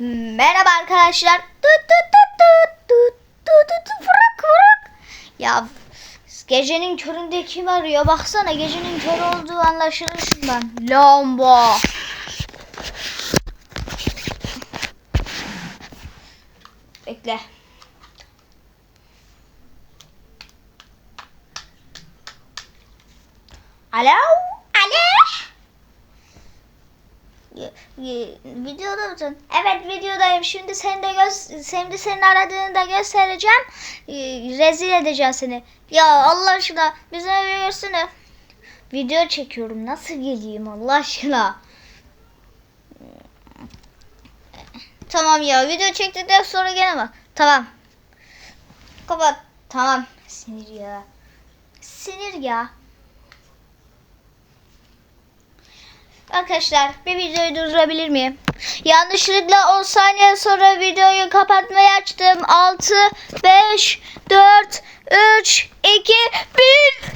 Merhaba arkadaşlar. Tut tut tut tut tut tut tut vurak vurak. Ya gecenin köründe kim arıyor? Baksana gecenin kör olduğu anlaşılır şundan. Lamba. Bekle. Alo? Videoda mısın? Evet videodayım. Şimdi seni de göz şimdi senin aradığını da göstereceğim. Rezil edeceğim seni. Ya Allah aşkına bize bir görsene. Video çekiyorum. Nasıl geleyim Allah aşkına? Tamam ya video çektikten sonra gene bak. Tamam. Kapat. Tamam. Sinir ya. Sinir ya. Arkadaşlar bir videoyu durdurabilir miyim? Yanlışlıkla 10 saniye sonra videoyu kapatmayı açtım. 6, 5, 4, 3, 2, 1.